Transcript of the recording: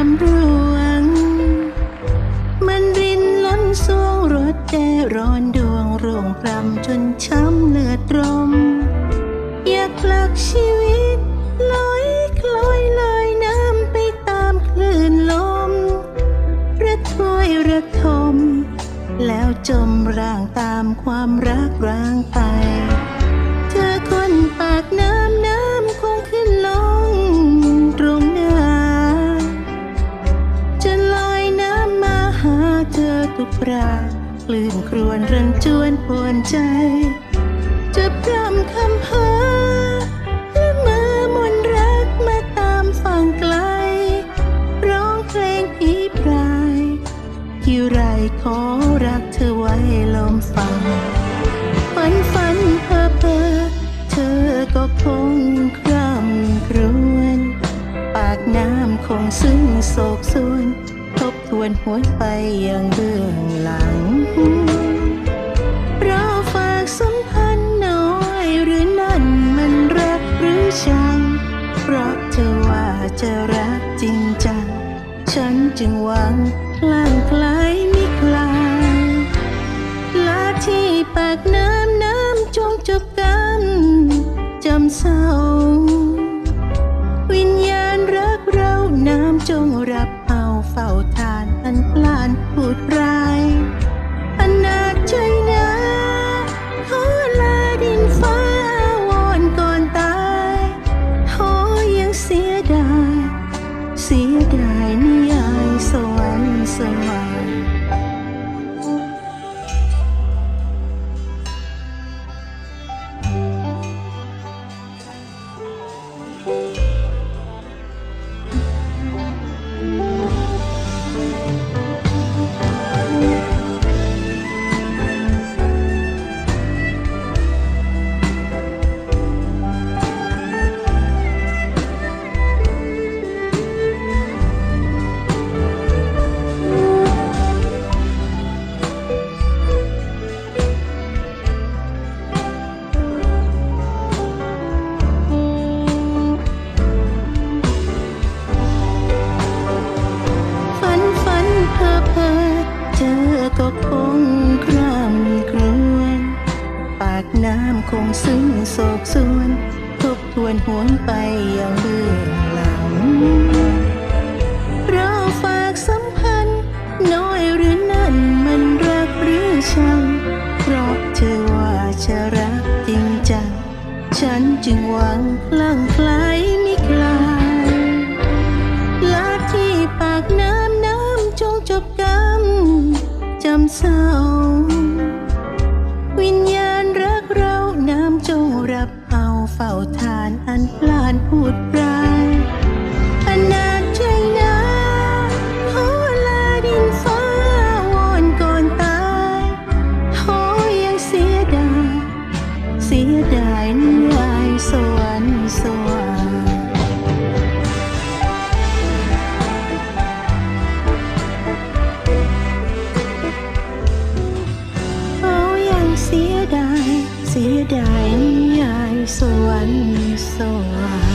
ามรวง มันรินล้นสวงรถแดร้อนดวงร่วงพรำจนช้ำเลือดรม อยากผลักชีวิตลอยคลอยลอยน้ำไปตามคลื่นลม ระทวยระทม แล้วจมร่างตามความรักร้างไป เธอทุกราคลื่นครวนรันจวนปวนใจ จะพร่ำคำเพ้อและมือมนรักมาตามฝั่งไกล ร้องเพลงผีพรายที่ไรขอรักเธอไว้ลมฟัง ฝันฝันเพ้อเพ้อเธอก็คงคร่ำครวญปากน้ำคงซึ้งโศกสวน วนหวนไปยังเบื้องหลัง เราฝากสัมพันธ์น้อยหรือนั่นมันรักหรือชัง เพราะเธอว่าจะรักจริงจัง ฉันจึงหวังคลั่งคล้มิคลายลาที่ปากน้ำน้ำจงจบกันจำเศร้าวิญ เฝ้าทานอันพลานพูดร้ายอนาจใจนะขอลาดินฟ้าวอนก่อนตายขอยังเสียดาย เสียดายนิยายสวรรค์สวรรค์ฝั น้ำคงซึ้งโศกสวน ทบทวนหวนไปอยังเบื้องหลัง เราฝากสัมพันธ์ น้อยหรือนั่นมันรักหรือชัง เพราะเธอว่าจะรักจริงจัง ฉันจึงหวังคลั่งไคล้มิคลายลาที่ปากน้ำน้ำจงจบกันจำเศร้าวิญญา ฝ้าทานอันพลานพูดร้ายอนาจใจนะขอลาดินฟ้าวอนก่อนตายขอยังเสียดายเสียดายนิยายสวรรค์สวรรค์เขายังเสียดายเสียดาย สวรรค์สวรรค์